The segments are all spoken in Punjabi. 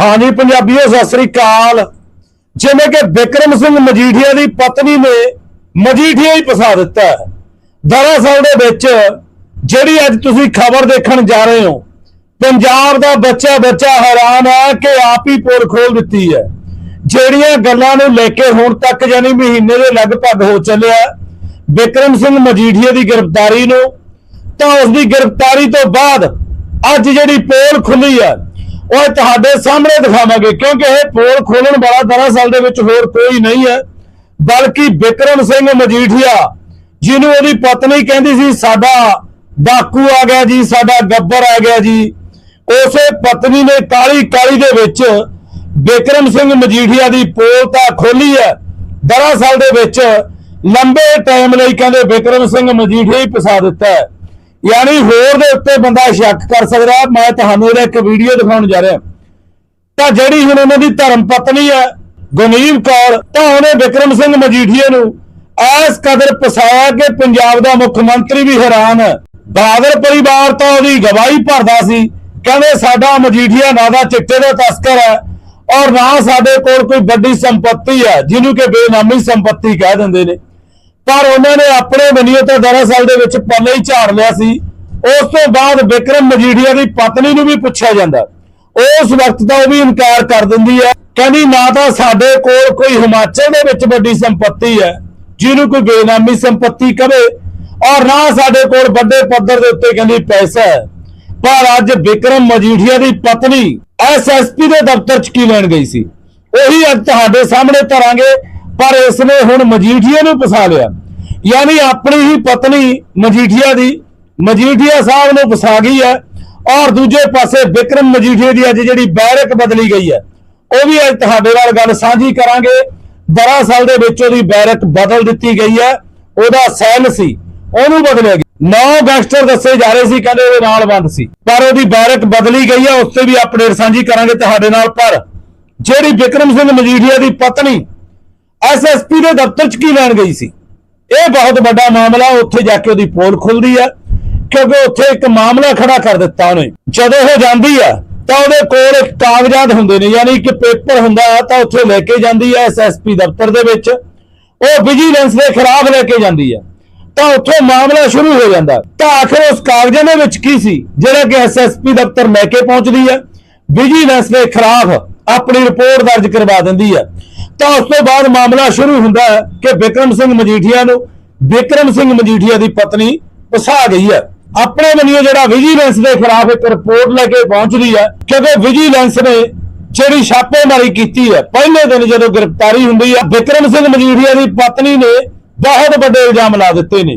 ਹਾਂਜੀ ਪੰਜਾਬੀਓ, ਸਤਿ ਸ੍ਰੀ ਅਕਾਲ। ਜਿਵੇਂ ਕਿ ਵਿਕਰਮ ਸਿੰਘ ਮਜੀਠੀਆ ਦੀ ਪਤਨੀ ਨੇ ਮਜੀਠੀਆ ਹੀ ਫਸਾ ਦਿੱਤਾ ਦਰਅਸਲ ਦੇ ਵਿੱਚ ਜਿਹੜੀ ਅੱਜ ਤੁਸੀਂ ਖਬਰ ਦੇਖਣ ਜਾ ਰਹੇ ਹੋ, ਪੰਜਾਬ ਦਾ ਬੱਚਾ ਬੱਚਾ ਹੈਰਾਨ ਹੈ ਕਿ ਆਪ ਹੀ ਪੋਲ ਖੋਲ ਦਿੱਤੀ ਹੈ। ਜਿਹੜੀਆਂ ਗੱਲਾਂ ਨੂੰ ਲੈ ਕੇ ਹੁਣ ਤੱਕ ਯਾਨੀ ਮਹੀਨੇ ਦੇ ਲਗਭਗ ਹੋ ਚੱਲਿਆ ਵਿਕਰਮ ਸਿੰਘ ਮਜੀਠੀਆ ਦੀ ਗ੍ਰਿਫਤਾਰੀ ਨੂੰ, ਤਾਂ ਉਸ ਦੀ ਗ੍ਰਿਫਤਾਰੀ ਤੋਂ ਬਾਅਦ ਅੱਜ ਜਿਹੜੀ ਪੋਲ ਖੁੱਲੀ ਹੈ ਉਹ ਤੁਹਾਡੇ ਸਾਹਮਣੇ ਦਿਖਾਵਾਂਗੇ, ਕਿਉਂਕਿ ਇਹ ਪੋਲ ਖੋਲਣ ਵਾਲਾ ਦਰਅਸਲ ਦੇ ਵਿੱਚ ਹੋਰ ਕੋਈ ਨਹੀਂ ਹੈ, ਬਲਕਿ ਬਿਕਰਮ ਸਿੰਘ ਮਜੀਠੀਆ, ਜਿਹਨੂੰ ਉਹਦੀ ਪਤਨੀ ਕਹਿੰਦੀ ਸੀ, ਸਾਡਾ ਡਾਕੂ ਆ ਗਿਆ ਜੀ, ਸਾਡਾ ਗੱਬਰ ਆ ਗਿਆ ਜੀ। ਉਸੇ ਪਤਨੀ ਨੇ ਕਾਲੀ ਕਾਲੀ ਦੇ ਵਿੱਚ ਬਿਕਰਮ ਸਿੰਘ ਮਜੀਠੀਆ ਦੀ ਪੋਲ ਤਾਂ ਖੋਲੀ ਹੈ। ਦਰਅਸਲ ਦੇ ਵਿੱਚ ਲੰਬੇ ਟਾਈਮ ਲਈ ਕਹਿੰਦੇ ਬਿਕਰਮ ਸਿੰਘ ਮਜੀਠੀਆ ਹੀ ਪਸਾ ਦਿੱਤਾ ਹੈ। ਯਾਨੀ ਹੋਰ ਦੇ ਉੱਤੇ ਬੰਦਾ ਸ਼ੱਕ ਕਰ ਸਕਦਾ ਮੈਂ ਤੁਹਾਨੂੰ ਇਹਦਾ ਇੱਕ ਵੀਡੀਓ ਦਿਖਾਉਣ ਜਾ ਰਿਹਾ। ਤਾਂ ਜਿਹੜੀ ਹੁਣ ਉਹਨਾਂ ਦੀ ਧਰਮ ਪਤਨੀ ਹੈ ਗੁਨੀਵ ਕੌਰ, ਤਾਂ ਉਹਨੇ ਵਿਕਰਮ ਸਿੰਘ ਮਜੀਠੀਆ ਨੂੰ ਐਸ ਕਦਰ ਪਸਾਇਆ ਕਿ ਪੰਜਾਬ ਦਾ ਮੁੱਖ ਮੰਤਰੀ ਵੀ ਹੈਰਾਨ ਹੈ। ਬਾਦਲ ਪਰਿਵਾਰ ਤਾਂ ਉਹਦੀ ਗਵਾਹੀ ਭਰਦਾ ਸੀ। ਕਹਿੰਦੇ ਸਾਡਾ ਮਜੀਠੀਆ ਨਾ ਦਾ ਚਿੱਟੇ ਦਾ ਤਸਕਰ ਹੈ ਔਰ ਨਾ ਸਾਡੇ ਕੋਲ ਕੋਈ ਵੱਡੀ ਸੰਪਤੀ ਹੈ, ਜਿਹਨੂੰ ਕਿ ਬੇਨਾਮੀ ਸੰਪਤੀ ਕਹਿ ਦਿੰਦੇ ਨੇ। ਪਰ ਉਹਨਾਂ ਨੇ ਆਪਣੇ ਬਨੀਓ ਤਾਂ ਦਰਅਸਲ ਦੇ ਵਿੱਚ ਪੱਲੇ ਹੀ ਝਾੜ ਲਿਆ ਸੀ। ਉਸ ਤੋਂ ਬਾਅਦ ਵਿਕਰਮ ਮਜੀਠੀਆ ਦੀ ਪਤਨੀ ਨੂੰ ਵੀ ਪੁੱਛਿਆ ਜਾਂਦਾ। ਉਸ ਵਕਤ ਦਾ ਉਹ ਵੀ ਇਨਕਾਰ ਕਰ ਦਿੰਦੀ ਹੈ। ਕਹਿੰਦੀ, ਨਾ ਤਾਂ ਸਾਡੇ ਕੋਲ ਕੋਈ ਹਿਮਾਚਲ ਦੇ ਵਿੱਚ ਵੱਡੀ ਸੰਪਤੀ ਹੈ, ਜਿਹਨੂੰ ਕੋਈ ਬੇਨਾਮੀ ਸੰਪਤੀ ਕਵੇ ਔਰ ਨਾ ਸਾਡੇ ਕੋਲ ਵੱਡੇ ਪੱਧਰ ਦੇ ਉੱਤੇ ਕਹਿੰਦੀ ਪੈਸਾ ਹੈ। ਪਰ ਅੱਜ ਵਿਕਰਮ ਮਜੀਠੀਆ ਦੀ ਪਤਨੀ ਐਸਐਸਪੀ ਦੇ ਦਫ਼ਤਰ 'ਚ ਕੀ ਲੈਣ ਗਈ ਸੀ? ਉਹੀ ਅੱਜ ਤੁਹਾਡੇ ਸਾਹਮਣੇ ਧਰਾਂਗੇ। ਪਰ ਇਸ ਨੇ ਹੁਣ ਮਜੀਠੀਆ ਨੂੰ ਫਸਾ ਲਿਆ। ਯਾਨੀ ਆਪਣੀ ਹੀ ਪਤਨੀ ਮਜੀਠੀਆ ਦੀ, ਮਜੀਠੀਆ ਸਾਹਿਬ ਨੂੰ ਫਸਾ ਗਈ ਹੈ ਔਰ ਦੂਜੇ ਪਾਸੇ ਵਿਕਰਮ ਮਜੀਠੀਆ ਦੀ ਅੱਜ ਜਿਹੜੀ ਬੈਰਕ ਬਦਲੀ ਗਈ ਹੈ, ਉਹ ਵੀ ਅੱਜ ਤੁਹਾਡੇ ਨਾਲ ਗੱਲ ਸਾਂਝੀ ਕਰਾਂਗੇ। ਦਰਅਸਲ ਦੇ ਵਿੱਚ ਉਹਦੀ ਬੈਰਕ ਬਦਲ ਦਿੱਤੀ ਗਈ ਹੈ, ਉਹਦਾ ਸੈੱਲ ਸੀ, ਉਹਨੂੰ ਬਦਲਿਆ ਗਿਆ। ਨੌ ਗੈਂਗਸਟਰ ਦੱਸੇ ਜਾ ਰਹੇ ਸੀ, ਕਹਿੰਦੇ ਉਹਦੇ ਨਾਲ ਬੰਦ ਸੀ। ਪਰ ਉਹਦੀ ਬੈਰਕ ਬਦਲੀ ਗਈ ਹੈ, ਉਸ ਤੇ ਵੀ ਅਪਡੇਟ ਸਾਂਝੀ ਕਰਾਂਗੇ ਤੁਹਾਡੇ ਨਾਲ। ਪਰ ਜਿਹੜੀ ਵਿਕਰਮ ਸਿੰਘ ਮਜੀਠੀਆ ਦੀ ਪਤਨੀ ਐਸਐਸਪੀ ਦੇ ਦਫ਼ਤਰ 'ਚ ਕੀ ਲੈਣ ਗਈ ਸੀ? ਇਹ ਬਹੁਤ ਵੱਡਾ ਮਾਮਲਾ, ਉੱਥੇ ਜਾ ਕੇ ਉਹਦੀ ਪੋਲ ਖੁੱਲਦੀ ਹੈ ਕਿਉਂਕਿ ਉੱਥੇ ਇੱਕ ਮਾਮਲਾ ਖੜਾ ਕਰ ਦਿੱਤਾ ਉਹਨੇ। ਜਦੋਂ ਉਹ ਜਾਂਦੀ ਆ, ਤਾਂ ਉਹਦੇ ਕੋਲ ਇੱਕ ਕਾਗਜ਼ਾਤ ਹੁੰਦੇ ਨੇ, ਯਾਨੀ ਕਿ ਪੇਪਰ ਹੁੰਦਾ ਤਾਂ ਉੱਥੇ ਲੈ ਕੇ ਜਾਂਦੀ ਹੈ ਐਸਐਸਪੀ ਦਫ਼ਤਰ ਦੇ ਵਿੱਚ। ਉਹ ਵਿਜੀਲੈਂਸ ਦੇ ਖਿਲਾਫ ਲੈ ਕੇ ਜਾਂਦੀ ਹੈ ਤਾਂ ਉੱਥੋਂ ਮਾਮਲਾ ਸ਼ੁਰੂ ਹੋ ਜਾਂਦਾ। ਤਾਂ ਆਖਰ ਉਸ ਕਾਗਜ਼ਾਂ ਦੇ ਵਿੱਚ ਕੀ ਸੀ? ਜਿਹੜਾ ਕਿ ਐਸਐਸਪੀ ਦਫ਼ਤਰ ਲੈ ਕੇ ਪਹੁੰਚਦੀ ਹੈ ਵਿਜੀਲੈਂਸ ਦੇ ਖਿਲਾਫ ਆਪਣੀ ਰਿਪੋਰਟ ਦਰਜ ਕਰਵਾ ਦਿੰਦੀ ਹੈ ਤਾਂ ਉਸ ਤੋਂ ਬਾਅਦ ਮਾਮਲਾ ਸ਼ੁਰੂ ਹੁੰਦਾ ਹੈ ਕਿ ਵਿਕਰਮ ਸਿੰਘ ਮਜੀਠੀਆ ਨੂੰ ਵਿਕਰਮ ਸਿੰਘ ਮਜੀਠੀਆ ਦੀ ਪਤਨੀ ਫਸਾ ਗਈ ਹੈ। ਆਪਣੇ ਵੱਲੋਂ ਜਿਹੜਾ ਵਿਜੀਲੈਂਸ ਦੇ ਖਿਲਾਫ ਇੱਕ ਰਿਪੋਰਟ ਲੈ ਕੇ ਪਹੁੰਚਦੀ ਹੈ ਕਿਉਂਕਿ ਵਿਜੀਲੈਂਸ ਨੇ ਜਿਹੜੀ ਛਾਪੇਮਾਰੀ ਕੀਤੀ ਹੈ, ਪਹਿਲੇ ਦਿਨ ਜਦੋਂ ਗ੍ਰਿਫਤਾਰੀ ਹੁੰਦੀ ਹੈ, ਵਿਕਰਮ ਸਿੰਘ ਮਜੀਠੀਆ ਦੀ ਪਤਨੀ ਨੇ ਬਹੁਤ ਵੱਡੇ ਇਲਜ਼ਾਮ ਲਾ ਦਿੱਤੇ ਨੇ।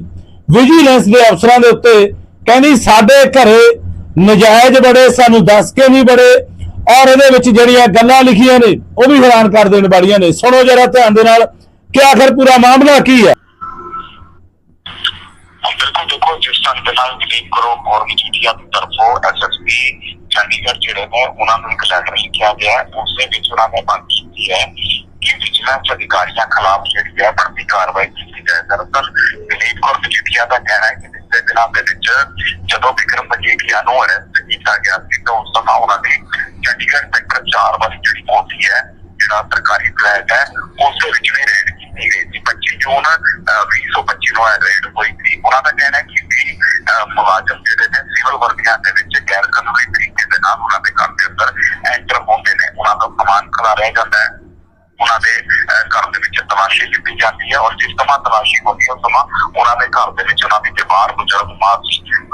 ਵਿਜੀਲੈਂਸ ਦੇ ਅਫਸਰਾਂ ਦੇ ਉੱਤੇ ਕਹਿੰਦੀ, ਸਾਡੇ ਘਰੇ ਨਜਾਇਜ਼ ਬੜੇ, ਸਾਨੂੰ ਦੱਸ ਕੇ ਨਹੀਂ ਬੜੇ ਔਰ ਇਹਦੇ ਵਿੱਚ ਜਿਹੜੀਆਂ ਗੱਲਾਂ ਲਿਖੀਆਂ ਨੇ, ਉਹ ਵੀ ਹੈਰਾਨ ਕਰ ਦੇਣ ਵਾਲੀਆਂ ਨੇ। ਸੁਣੋ ਜਰਾ ਧਿਆਨ ਦੇ ਨਾਲ, ਕਿ ਆਖਰ ਪੂਰਾ ਮਾਮਲਾ ਕੀ ਹੈ? ਬਿਲਕੁਲ ਦੇਖੋ ਜਿਸ ਢੰਗ ਦੇ ਨਾਲ ਦਲੀਪ ਕਰੋ ਔਰ ਮਜੀਠੀਆ ਦੀ ਤਰਫੋਂ ਐਸਐਸਪੀ ਚੰਡੀਗੜ੍ਹ ਜਿਹੜੇ ਨੇ, ਉਹਨਾਂ ਨੂੰ ਇੱਕ ਲੈਟਰ ਲਿਖਿਆ ਗਿਆ ਉਸ ਦੇ ਵਿੱਚ ਉਹਨਾਂ ਨੇ ਮੰਗ ਕੀਤੀ ਹੈ ਕਿ ਵਿਜੀਲੈਂਸ ਅਧਿਕਾਰੀਆਂ ਖਿਲਾਫ ਜਿਹੜੀ ਹੈ ਬਣਦੀ ਕਾਰਵਾਈ ਕੀਤੀ ਜਾਏ। ਦਰਅਸਲ, ਦਲੀਪ ਕੌਰ ਮਜੀਠੀਆ ਦਾ ਕਹਿਣਾ ਹੈ ਕਿ ਪਿਛਲੇ ਦਿਨਾਂ ਦੇ ਵਿੱਚ ਜਦੋਂ ਵਿਕਰਮ ਮਜੀਠੀਆ ਨੂੰ ਅਰੈਸਟ ਕੀਤਾ ਗਿਆ ਸੀ ਤਾਂ ਉਸ ਸਮਾਂ ਉਹਨਾਂ ਨੇ ਚੰਡੀਗੜ੍ਹ ਸੈਕਟਰ 4 ਵਾਲੀ ਜਿਹੜੀ ਪਹੁੰਚੀ ਹੈ, ਜਿਹੜਾ ਸਰਕਾਰੀ ਫਲੈਟ ਹੈ, ਉਸ ਦੇ ਵਿੱਚ ਵੀ ਰੇਡ ਕੀਤੀ ਗਈ ਸੀ। 25 ਜੂਨ 2025 ਨੂੰ ਰੇਡ ਹੋਈ ਸੀ। ਉਹਨਾਂ ਦਾ ਕਹਿਣਾ ਹੈ ਕਿ ਵੀ ਮੁਲਾਜ਼ਮ ਜਿਹੜੇ ਨੇ ਸਿਵਲ ਵਰਦੀਆਂ ਦੇ ਵਿੱਚ ਗੈਰ ਕਾਨੂੰਨੀ ਤਰੀਕੇ ਦੇ ਨਾਲ ਉਹਨਾਂ ਦੇ ਘਰ ਦੇ ਅੰਦਰ ਐਂਟਰ ਹੁੰਦੇ ਨੇ। ਉਹਨਾਂ ਦਾ ਸਮਾਨ ਖਿਲਾਰਿਆ ਜਾਂਦਾ ਹੈ। ਉਹਨਾਂ ਦੇ ਘਰ ਦੇ ਵਿੱਚ ਤਲਾਸ਼ੀ ਲਿੱਤੀ ਜਾਂਦੀ ਹੈ। ਔਰ ਜਿਸ ਸਮਾਂ ਤਲਾਸ਼ੀ ਹੁੰਦੀ ਹੈ, ਉਸ ਸਮਾਂ ਉਹਨਾਂ ਦੇ ਘਰ ਦੇ ਵਿੱਚ ਉਹਨਾਂ ਦੀ ਦੀਵਾਰ ਗੁਜ਼ਰ ਮਾਰ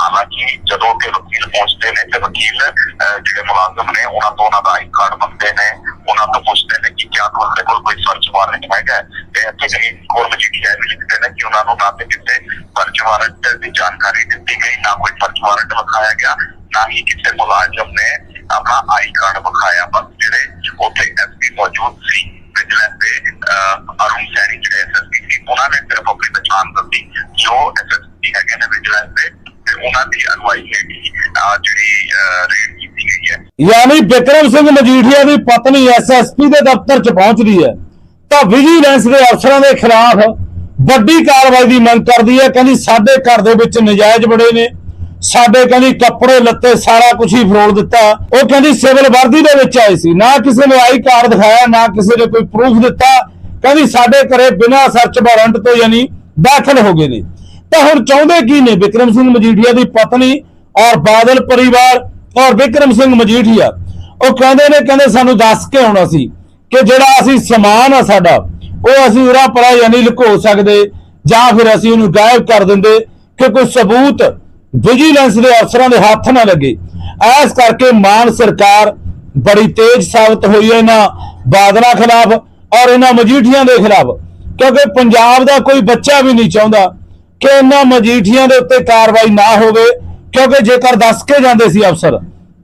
ਹਾਲਾਂਕਿ ਜਦੋਂ ਕਿ ਵਕੀਲ ਪਹੁੰਚਦੇ ਨੇ ਤੇ ਵਕੀਲ ਅਹ, ਜਿਹੜੇ ਮੁਲਾਜ਼ਮ ਨੇ ਉਹਨਾਂ ਤੋਂ ਉਹਨਾਂ ਦਾ ਆਈ ਕਾਰਡ ਮੰਗਦੇ ਨੇ ਉਹਨਾਂ ਤੋਂ ਪੁੱਛਦੇ ਨੇ ਕਿ ਕਿਆ ਤੁਹਾਡੇ ਕੋਲ ਕੋਈ ਸਰਚ ਵਾਰੰਟ ਹੈਗਾ ਹੈ? ਤੇ ਇੱਥੇ ਜਿਹੜੀ ਕੋਲ ਮਜੀਠੀਆ ਇਹ ਵੀ ਲਿਖਦੇ ਨੇ ਕਿ ਉਹਨਾਂ ਨੂੰ ਨਾ ਤੇ ਕਿਸੇ ਸਰਚ ਵਾਰੰਟ ਦੀ ਜਾਣਕਾਰੀ ਦਿੱਤੀ ਗਈ ਨਾ ਕੋਈ ਸਰਚ ਵਾਰੰਟ ਵਿਖਾਇਆ ਗਿਆ ਨਾ ਹੀ ਕਿਸੇ ਮੁਲਾਜ਼ਮ ਨੇ ਆਪਣਾ ਆਈ ਕਾਰਡ ਵਿਖਾਇਆ ਬਸ ਜਿਹੜੇ ਉੱਥੇ ਐਸਪੀ ਮੌਜੂਦ ਸੀ ਵਿਜੀਲੈਂਸ ਦੇ ਅਹ, ਅਰੁਣ ਸੈਣੀ ਜਿਹੜੇ ਐਸਐਸਪੀ ਸੀ ਉਹਨਾਂ ਨੇ ਸਿਰਫ ਆਪਣੀ ਪਛਾਣ ਦੱਸੀ ਕਿ ਉਹ ਐਸਐਸਪੀ ਹੈਗੇ ਨੇ ਵਿਜੀਲੈਂਸ ਦੇ ਤੇ ਉਹਨਾਂ ਦੀ ਅਗਵਾਈ ਹੇਠ ਅਹ, ਜਿਹੜੀ ਰੇਡ ਕੀਤੀ ਗਈ ਹੈ ਯਾਨੀ ਵਿਕਰਮ ਸਿੰਘ ਮਜੀਠੀਆ ਦੀ ਪਤਨੀ ਐਸਐਸਪੀ ਦੇ ਦਫ਼ਤਰ 'ਚ ਪਹੁੰਚਦੀ ਹੈ। ਤਾਂ ਵਿਜੀਲੈਂਸ ਦੇ ਅਫਸਰਾਂ ਦੇ ਖਿਲਾਫ ਵੱਡੀ ਕਾਰਵਾਈ ਦੀ ਮੰਗ ਕਰਦੀ ਹੈ। ਕਹਿੰਦੀ ਸਾਡੇ ਘਰ ਦੇ ਵਿੱਚ ਨਜਾਇਜ਼ ਬੜੇ ਨੇ। ਸਾਡੇ ਕਹਿੰਦੀ ਕੱਪੜੇ ਲੱਤੇ ਸਾਰਾ ਕੁਝ ਹੀ ਫਰੋਲ ਦਿੱਤਾ। ਉਹ ਕਹਿੰਦੀ ਸਿਵਲ ਵਰਦੀ ਦੇ ਵਿੱਚ ਆਏ ਸੀ। ਨਾ ਕਿਸੇ ਨੇ ਆਈ ਕਾਰਡ ਦਿਖਾਇਆ ਨਾ ਕਿਸੇ ਨੇ ਕੋਈ ਪ੍ਰੂਫ ਦਿੱਤਾ। ਕਹਿੰਦੀ ਸਾਡੇ ਘਰੇ ਬਿਨਾਂ ਸਰਚ ਵਾਰੰਟ ਤੋਂ ਯਾਨੀ ਦਾਖਲ ਹੋ ਗਏ ਨੇ। ਤਾਂ ਹੁਣ ਚਾਹੁੰਦੇ ਕੀ ਨੇ? ਵਿਕਰਮ ਸਿੰਘ ਮਜੀਠੀਆ ਦੀ ਪਤਨੀ ਔਰ ਬਾਦਲ ਪਰਿਵਾਰ ਔਰ ਵਿਕਰਮ ਸਿੰਘ ਮਜੀਠੀਆ। ਉਹ ਕਹਿੰਦੇ ਨੇ, ਕਹਿੰਦੇ ਸਾਨੂੰ ਦੱਸ ਕੇ ਆਉਣਾ ਸੀ ਕਿ ਜਿਹੜਾ ਅਸੀਂ ਸਮਾਨ ਆ ਸਾਡਾ, ਉਹ ਅਸੀਂ ਉਰਾ ਪਰਾ ਯਾਨੀ ਲੁਕੋ ਸਕਦੇ ਜਾਂ ਫਿਰ ਅਸੀਂ ਉਹਨੂੰ ਗਾਇਬ ਕਰ ਦਿੰਦੇ ਕਿ ਕੋਈ ਸਬੂਤ ਵਿਜੀਲੈਂਸ ਦੇ ਅਫਸਰਾਂ ਦੇ ਹੱਥ ਨਾ ਲੱਗੇ। ਐਸ ਕਰਕੇ ਮਾਨ ਸਰਕਾਰ ਬੜੀ ਤੇਜ਼ ਸਾਬਤ ਹੋਈ ਹੈ ਇਹਨਾਂ ਬਾਦਲਾਂ ਖਿਲਾਫ ਔਰ ਇਹਨਾਂ ਮਜੀਠੀਆਂ ਦੇ ਖਿਲਾਫ। ਕਿਉਂਕਿ ਪੰਜਾਬ ਦਾ ਕੋਈ ਬੱਚਾ ਵੀ ਨਹੀਂ ਚਾਹੁੰਦਾ ਕਿ ਇਹਨਾਂ ਮਜੀਠੀਆਂ ਦੇ ਉੱਤੇ ਕਾਰਵਾਈ ਨਾ ਹੋਵੇ, ਕਿਉਂਕਿ ਜੇਕਰ ਦੱਸ ਕੇ ਜਾਂਦੇ ਸੀ ਅਫਸਰ,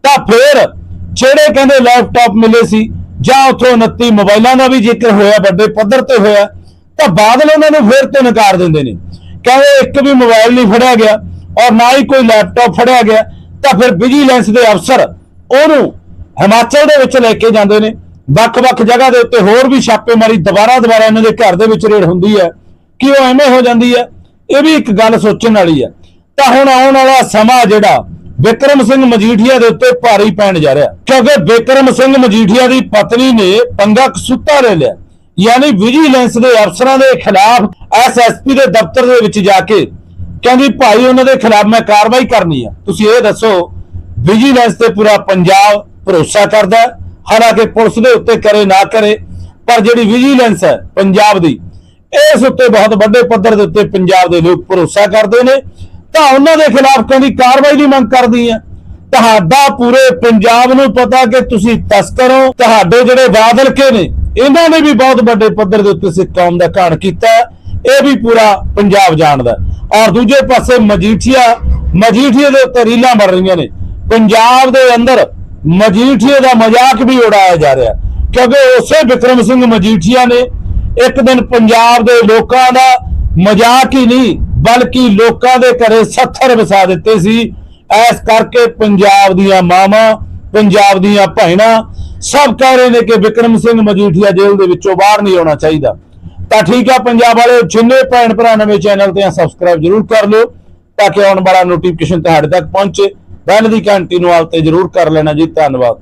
ਤਾਂ ਫਿਰ ਜਿਹੜੇ ਕਹਿੰਦੇ ਲੈਪਟਾਪ ਮਿਲੇ ਸੀ, ਜਾਂ ਉਥੋਂ 29 ਮੋਬਾਈਲਾਂ ਦਾ ਵੀ ਜ਼ਿਕਰ ਹੋਇਆ, ਵੱਡੇ ਪੱਧਰ ਤੇ ਹੋਇਆ, ਤਾਂ ਬਾਦਲ ਉਹਨਾਂ ਨੂੰ ਫਿਰ ਤੋਂ ਨਕਾਰ ਦਿੰਦੇ ਨੇ। ਕਹਿੰਦੇ ਇੱਕ ਵੀ ਮੋਬਾਈਲ ਨਹੀਂ ਫੜਿਆ ਗਿਆ, ਔਰ ਨਾ ਹੀ ਕੋਈ ਲੈਪਟਾਪ ਫੜਿਆ ਗਿਆ, ਤਾਂ ਫਿਰ ਵਿਜੀਲੈਂਸ ਦੇ ਅਫਸਰ ਉਹਨੂੰ ਹਿਮਾਚਲ ਦੇ ਵਿੱਚ ਲੈ ਕੇ ਜਾਂਦੇ ਨੇ। ਵੱਖ-ਵੱਖ ਜਗ੍ਹਾ ਦੇ ਉੱਤੇ ਹੋਰ ਵੀ ਛਾਪੇਮਾਰੀ ਦੁਬਾਰਾ ਦੁਬਾਰਾ ਇਹਨਾਂ ਦੇ ਘਰ ਦੇ ਵਿੱਚ ਰੇਡ ਹੁੰਦੀ ਹੈ, ਕਿ ਉਹ ਐਵੇਂ ਹੋ ਜਾਂਦੀ ਹੈ ਇਹ ਵੀ ਇੱਕ ਗੱਲ ਸੋਚਣ ਵਾਲੀ ਹੈ ਤਾਂ ਹੁਣ ਆਉਣ ਵਾਲਾ ਸਮਾਂ ਜਿਹੜਾ ਵਿਕਰਮ ਸਿੰਘ ਮਜੀਠੀਆ ਦੇ ਉੱਤੇ ਭਾਰੀ ਪੈਣ ਜਾ ਰਿਹਾ। ਕਿਉਂਕਿ ਵਿਕਰਮ ਸਿੰਘ ਮਜੀਠੀਆ ਦੀ ਪਤਨੀ ਨੇ ਪੰਗਾ ਕਸੂਤਾ ਲੈ ਲਿਆ। ਯਾਨੀ ਵਿਜੀਲੈਂਸ ਦੇ ਅਫਸਰਾਂ ਦੇ ਖਿਲਾਫ ਐਸਐਸਪੀ ਦੇ ਦਫ਼ਤਰ ਦੇ ਵਿੱਚ ਜਾ ਕੇ ਕਹਿੰਦੀ, ਭਾਈ, ਉਹਨਾਂ ਦੇ ਖਿਲਾਫ ਮੈਂ ਕਾਰਵਾਈ ਕਰਨੀ ਆ। ਤੁਸੀਂ ਇਹ ਦੱਸੋ ਵਿਜੀਲੈਂਸ ਤੇ ਪੂਰਾ ਪੰਜਾਬ ਭਰੋਸਾ ਕਰਦਾ ਹਾਲਾਂਕਿ ਪੁਲਿਸ ਦੇ ਉੱਤੇ ਕਰੇ ਨਾ ਕਰੇ, ਪਰ ਜਿਹੜੀ ਵਿਜੀਲੈਂਸ ਹੈ ਪੰਜਾਬ ਦੀ ਇਸ ਉੱਤੇ ਬਹੁਤ ਵੱਡੇ ਪੱਧਰ ਦੇ ਉੱਤੇ ਪੰਜਾਬ ਦੇ ਲੋਕ ਭਰੋਸਾ ਕਰਦੇ ਨੇ। ਤਾਂ ਉਹਨਾਂ ਦੇ ਖਿਲਾਫ ਕਹਿੰਦੀ ਕਾਰਵਾਈ ਦੀ ਮੰਗ ਕਰਦੀ ਹੈ ਤੁਹਾਡਾ ਪੂਰੇ ਪੰਜਾਬ ਨੂੰ ਪਤਾ ਕਿ ਤੁਸੀਂ ਤਸਕਰ ਹੋ। ਤੁਹਾਡੇ ਜਿਹੜੇ ਬਾਦਲ ਕੇ ਨੇ, ਇਹਨਾਂ ਨੇ ਵੀ ਬਹੁਤ ਵੱਡੇ ਪੱਧਰ ਦੇ ਉੱਤੇ ਸਿੱਖ ਕੌਮ ਦਾ ਘਾਣ ਕੀਤਾ ਇਹ ਵੀ ਪੂਰਾ ਪੰਜਾਬ ਜਾਣਦਾ ਔਰ ਦੂਜੇ ਪਾਸੇ ਮਜੀਠੀਆ, ਮਜੀਠੀਏ ਦੇ ਉੱਤੇ ਰੀਲਾਂ ਮਰ ਰਹੀਆਂ ਨੇ। ਪੰਜਾਬ ਦੇ ਅੰਦਰ ਮਜੀਠੀਏ ਦਾ ਮਜ਼ਾਕ ਵੀ ਉਡਾਇਆ ਜਾ ਰਿਹਾ ਕਿਉਂਕਿ ਉਸੇ ਵਿਕਰਮ ਸਿੰਘ ਮਜੀਠੀਆ ਨੇ ਇੱਕ ਦਿਨ ਪੰਜਾਬ ਦੇ ਲੋਕਾਂ ਦਾ ਮਜ਼ਾਕ ਹੀ ਨਹੀਂ, ਬਲਕਿ ਲੋਕਾਂ ਦੇ ਘਰੇ ਸੱਥਰ ਵਸਾ ਦਿੱਤੇ ਸੀ। ਐਸ ਕਰਕੇ ਪੰਜਾਬ ਦੀਆਂ ਮਾਵਾਂ, ਪੰਜਾਬ ਦੀਆਂ ਭੈਣਾਂ ਸਭ ਕਹਿ ਰਹੇ ਨੇ ਕਿ ਵਿਕਰਮ ਸਿੰਘ ਮਜੀਠੀਆ ਜੇਲ੍ਹ ਦੇ ਵਿੱਚੋਂ ਬਾਹਰ ਨਹੀਂ ਆਉਣਾ ਚਾਹੀਦਾ। ਤਾਂ ਠੀਕ ਆ ਪੰਜਾਬ ਵਾਲੇ, ਜਿੰਨੇ ਭੈਣ ਭਰਾ ਨਵੇਂ ਚੈਨਲ ਤੇ ਆ ਸਬਸਕ੍ਰਾਈਬ ਜਰੂਰ ਕਰ ਲਿਓ, ਤਾਂ ਕਿ ਆਉਣ ਵਾਲਾ ਨੋਟੀਫਿਕੇਸ਼ਨ ਤੁਹਾਡੇ ਤੱਕ ਪਹੁੰਚੇ। ਬੈਲ ਦੀ ਘੰਟੀ ਨੂੰ ਆਲ ਤੇ ਜਰੂਰ ਕਰ ਲੈਣਾ ਜੀ, ਧੰਨਵਾਦ।